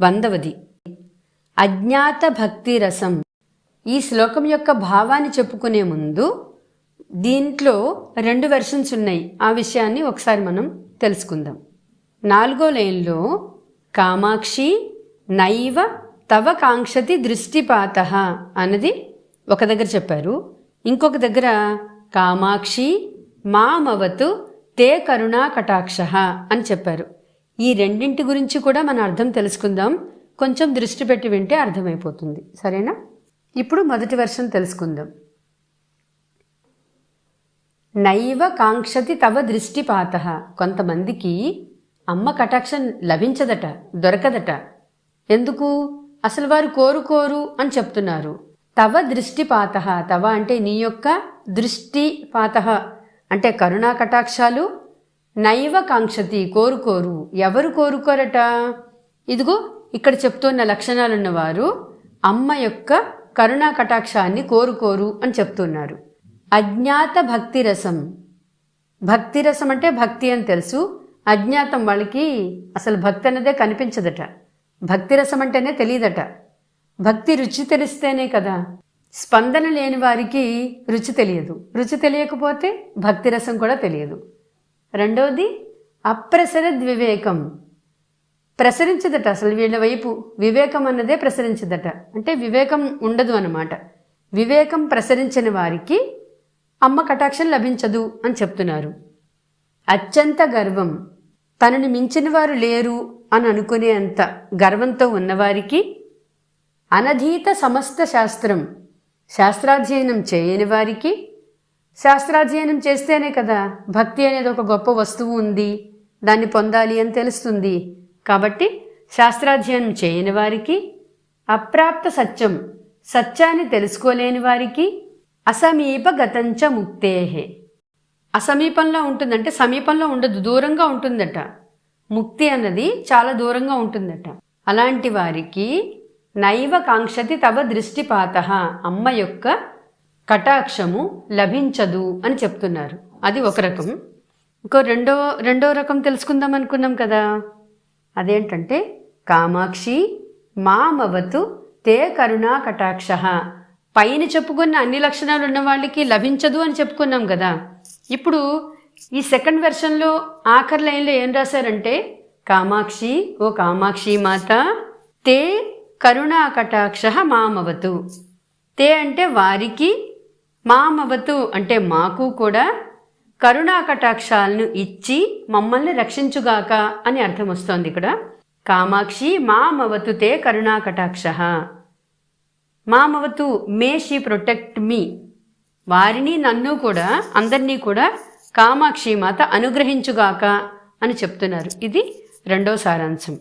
వందవది. అజ్ఞాత భక్తి రసం ఈ శ్లోకం యొక్క భావాన్ని చెప్పుకునే ముందు దీంట్లో రెండు వెర్షన్స్ ఉన్నాయి. ఆ విషయాన్ని ఒకసారి మనం తెలుసుకుందాం. నాలుగో లైన్లో కామాక్షి నైవ తవ కాంక్షతి దృష్టిపాత అన్నది ఒక దగ్గర చెప్పారు. ఇంకొక దగ్గర కామాక్షి మామవతు తే కరుణా కటాక్ష అని చెప్పారు. ఈ రెండింటి గురించి కూడా మనం అర్థం తెలుసుకుందాం. కొంచెం దృష్టి పెట్టి వింటే అర్థమైపోతుంది. సరేనా? ఇప్పుడు మొదటి వర్షం తెలుసుకుందాం. నైవ కాంక్షతి తవ దృష్టిపాత. కొంతమందికి అమ్మ కటాక్షం లభించదట దొరకదట. ఎందుకు? అసలు వారు కోరుకోరు అని చెప్తున్నారు. తవ దృష్టిపాత. తవ అంటే నీ యొక్క దృష్టిపాత. అంటే కరుణా కటాక్షాలు నైవ కాంక్షతి కోరుకోరు ఎవరు కోరుకోరట? ఇదిగో ఇక్కడ చెప్తున్న లక్షణాలున్నవారు అమ్మ యొక్క కరుణా కటాక్షాన్ని కోరుకోరు అని చెప్తున్నారు. అజ్ఞాత భక్తి రసం భక్తి రసం అంటే భక్తి అని తెలుసు. అజ్ఞాతం వాళ్ళకి అసలు భక్తి అన్నదే కనిపించదట. భక్తి రసం అంటేనే తెలియదట. భక్తి రుచి తెలిస్తేనే కదా. స్పందన లేని వారికి రుచి తెలియదు. రుచి తెలియకపోతే భక్తి రసం కూడా తెలియదు. రెండవది అప్రసర ద్వివేకం ప్రసరించదట అసలు వీళ్ళ వైపు. వివేకం అన్నదే ప్రసరించదట. అంటే వివేకం ఉండదు అన్నమాట. వివేకం ప్రసరించిన వారికి అమ్మ కటాక్షం లభించదు అని చెప్తున్నారు. అత్యంత గర్వం. తనని మించిన వారు లేరు అని అనుకునే అంత గర్వంతో ఉన్నవారికి అనధీత సమస్త శాస్త్రం. శాస్త్రాధ్యయనం చేయని వారికి శాస్త్రాధ్యయనం చేస్తేనే కదా భక్తి అనేది ఒక గొప్ప వస్తువు ఉంది దాన్ని పొందాలి అని తెలుస్తుంది. కాబట్టి శాస్త్రాధ్యయనం చేయని వారికి అప్రాప్త సత్యం సత్యాన్ని తెలుసుకోలేని వారికి అసమీప గతంచ ముక్తేహే. అసమీపంలో ఉంటుందంటే సమీపంలో ఉండదు దూరంగా ఉంటుందట. ముక్తి అన్నది చాలా దూరంగా ఉంటుందట. అలాంటి వారికి నైవ కాంక్షతి తవ దృష్టిపాత అమ్మ యొక్క కటాక్షము లభించదు అని చెప్తున్నారు. అది ఒక రకం. ఇంకో రెండో రెండో రకం తెలుసుకుందాం అనుకున్నాం కదా. అదేంటంటే కామాక్షి మామవతు తే కరుణా కటాక్ష. పైన చెప్పుకున్న అన్ని లక్షణాలు ఉన్న వాళ్ళకి లభించదు అని చెప్పుకున్నాం కదా. ఇప్పుడు ఈ సెకండ్ వెర్షన్లో ఆఖరి లైన్లో ఏం రాశారంటే కామాక్షి ఓ కామాక్షి మాత తే కరుణా కటాక్ష మామవతు. తే అంటే వారికి మామవతు అంటే మాకు కూడా కరుణా కటాక్షాలను ఇచ్చి మమ్మల్ని రక్షించుగాక అని అర్థం వస్తోంది ఇక్కడ. కామాక్షి మామవతుతే కరుణా కటాక్ష. మామవతు మే షీ ప్రొటెక్ట్ మీ. వారిని నన్ను కూడా అందరినీ కూడా కామాక్షి మాత అనుగ్రహించుగాక అని చెప్తున్నారు. ఇది రెండో సారాంశం.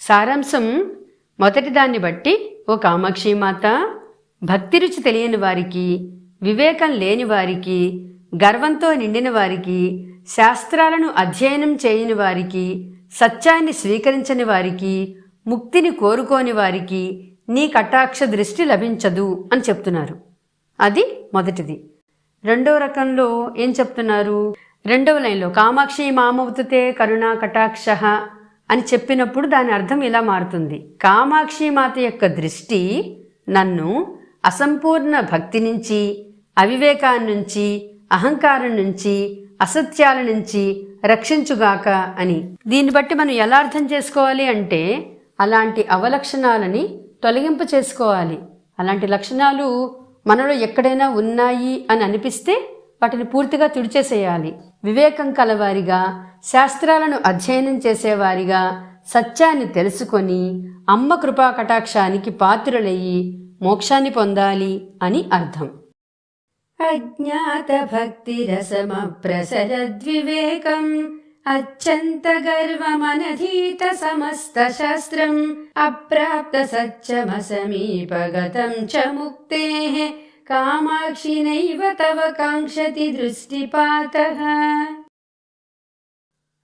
సారాంశం మొదటి దాన్ని బట్టి ఓ కామాక్షి మాత భక్తి రుచి తెలియని వారికి వివేకం లేని వారికి గర్వంతో నిండిన వారికి శాస్త్రాలను అధ్యయనం చేయని వారికి సత్యాన్ని స్వీకరించని వారికి ముక్తిని కోరుకోని వారికి నీ కటాక్ష దృష్టి లభించదు అని చెప్తున్నారు. అది మొదటిది. రెండవ రకంలో ఏం చెప్తున్నారు? రెండవ లైన్లో కామాక్షి మామవుతుతే కరుణా కటాక్ష అని చెప్పినప్పుడు దాని అర్థం ఇలా మారుతుంది. కామాక్షి మాత యొక్క దృష్టి నన్ను అసంపూర్ణ భక్తి నుంచి అవివేకాన్ని నుంచి అహంకారం నుంచి అసత్యాల నుంచి రక్షించుగాక అని. దీన్ని బట్టి మనం ఎలా అర్థం చేసుకోవాలి అంటే అలాంటి అవలక్షణాలని తొలగింపు చేసుకోవాలి. అలాంటి లక్షణాలు మనలో ఎక్కడైనా ఉన్నాయి అని అనిపిస్తే వాటిని పూర్తిగా తుడిచేసేయాలి. వివేకం కలవారిగా శాస్త్రాలను అధ్యయనం చేసేవారిగా సత్యాన్ని తెలుసుకొని అమ్మ కృపా కటాక్షానికి పాత్రులయ్యి మోక్షాన్ని పొందాలి అని అర్థం. अज्ञातभक्तिरसमप्रसरद्विवेकम् अत्यन्तगर्वमनधीतसमस्तशास्त्रम् अप्राप्तसच्चमसमीपगतम् च मुक्तेः कामाक्षि नैव तव काङ्क्षति दृष्टिपातः।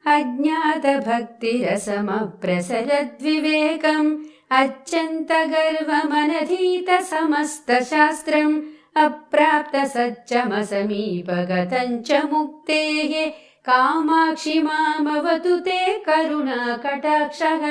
अज्ञातभक्तिरसमप्रसरद्विवेकम् अत्यन्तगर्वमनधीतसमस्तशास्त्रम् अप्राप्तसच्चमसमीपगतम् च मुक्तेः कामाक्षि मामवतु ते करुणा कटाक्षः